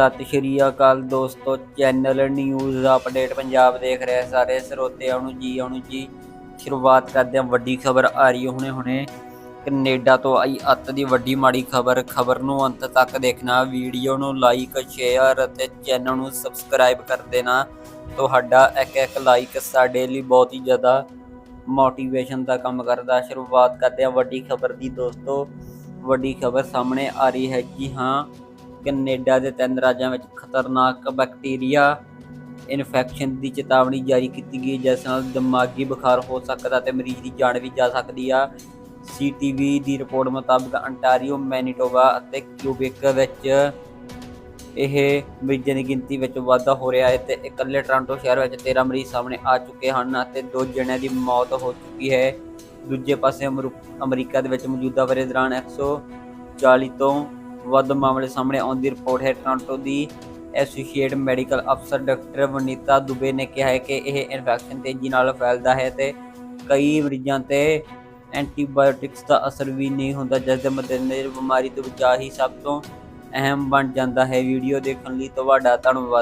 ਸਤਿ ਸ਼੍ਰੀ ਅਕਾਲ ਦੋਸਤੋ, channel news update Punjab ਦੇਖ ਰਹੇ ਸਾਰੇ ਸਰੋਤਿਆਂ ਨੂੰ ਜੀ ਆਉਣ ਜੀ ਸ਼ੁਰੂਆਤ ਕਰਦੇ ਹਾਂ, ਵੱਡੀ ਖਬਰ ਆ ਰਹੀ ਹੁਣੇ ਹੁਣੇ। ਕੈਨੇਡਾ ਤੋਂ ਆਈ ਅੱਤ ਦੀ ਵੱਡੀ ਮਾੜੀ ਖਬਰ ਖਬਰ ਨੂੰ ਅੰਤ ਤੱਕ ਦੇਖਣਾ। ਵੀਡੀਓ ਨੂੰ ਲਾਈਕ ਸ਼ੇਅਰ ਅਤੇ ਚੈਨਲ ਨੂੰ ਸਬਸਕ੍ਰਾਈਬ ਕਰ ਦੇਣਾ। ਤੁਹਾਡਾ ਇੱਕ ਇੱਕ ਲਾਈਕ ਸਾਡੇ ਲਈ ਬਹੁਤ ਹੀ ਜ਼ਿਆਦਾ ਮੋਟੀਵੇਸ਼ਨ ਦਾ ਕੰਮ ਕਰਦਾ। ਸ਼ੁਰੂਆਤ ਕਰਦੇ ਹਾਂ ਵੱਡੀ ਖਬਰ ਦੀ ਦੋਸਤੋ। ਵੱਡੀ ਖਬਰ ਸਾਹਮਣੇ ਆ ਰਹੀ ਹੈ ਕਿ ਹਾਂ ਕੈਨੇਡਾ ਦੇ ਤਿੰਨ ਰਾਜਾਂ ਵਿੱਚ ਖਤਰਨਾਕ ਬੈਕਟੀਰੀਆ ਇਨਫੈਕਸ਼ਨ ਦੀ ਚੇਤਾਵਨੀ ਜਾਰੀ ਕੀਤੀ ਗਈ, ਜਿਸ ਨਾਲ ਦਿਮਾਗੀ ਬੁਖਾਰ ਹੋ ਸਕਦਾ ਤੇ ਮਰੀਜ਼ ਦੀ ਜਾਨ ਵੀ ਜਾ ਸਕਦੀ ਆ। ਸੀਟੀਵੀ ਦੀ ਰਿਪੋਰਟ ਮੁਤਾਬਕ ਅੰਟਾਰੀਓ, ਮੈਨੀਟੋਬਾ ਅਤੇ ਕਿਊਬਿਕ ਵਿੱਚ ਇਹ ਮਰੀਜ਼ਾਂ ਦੀ ਗਿਣਤੀ ਵਿੱਚ ਵਾਧਾ ਹੋ ਰਿਹਾ ਹੈ ਤੇ ਇਕੱਲੇ ਟੋਰਾਂਟੋ ਸ਼ਹਿਰ ਵਿੱਚ 13 ਮਰੀਜ਼ ਸਾਹਮਣੇ ਆ ਚੁੱਕੇ ਹਨ ਅਤੇ ਦੋ ਜਣਿਆਂ ਦੀ ਮੌਤ ਹੋ ਚੁੱਕੀ ਹੈ। ਦੂਜੇ ਪਾਸੇ ਅਮਰੂ- ਅਮਰੀਕਾ ਦੇ ਵਿੱਚ ਮੌਜੂਦਾ ਵਰੇ ਦੌਰਾਨ 140 ਤੋਂ ਵੱਧ ਮਾਮਲੇ ਸਾਹਮਣੇ ਆਉਣ ਦੀ ਰਿਪੋਰਟ ਹੈ ਟੋਰਾਂਟੋ ਦੀ ਐਸੋਸੀਏਟ ਮੈਡੀਕਲ ਅਫਸਰ ਡਾਕਟਰ ਵਨੀਤਾ ਦੁਬੇ ਨੇ ਕਿਹਾ ਹੈ ਕਿ ਇਹ ਇਨਫੈਕਸ਼ਨ ਤੇਜ਼ੀ ਨਾਲ ਫੈਲਦਾ ਹੈ ਤੇ ਕਈ ਮਰੀਜ਼ਾਂ ਤੇ ਐਂਟੀਬਾਇਓਟਿਕਸ ਦਾ ਅਸਰ ਵੀ ਨਹੀਂ ਹੁੰਦਾ, ਜਿਸ ਦੇ ਮੱਦੇਨਜ਼ਰ ਬਿਮਾਰੀ ਤੋਂ ਬਚਾਅ ਹੀ ਸਭ ਤੋਂ ਅਹਿਮ ਬਣ ਜਾਂਦਾ ਹੈ। ਵੀਡੀਓ ਦੇਖਣ ਲਈ ਤੁਹਾਡਾ ਧੰਨਵਾਦ।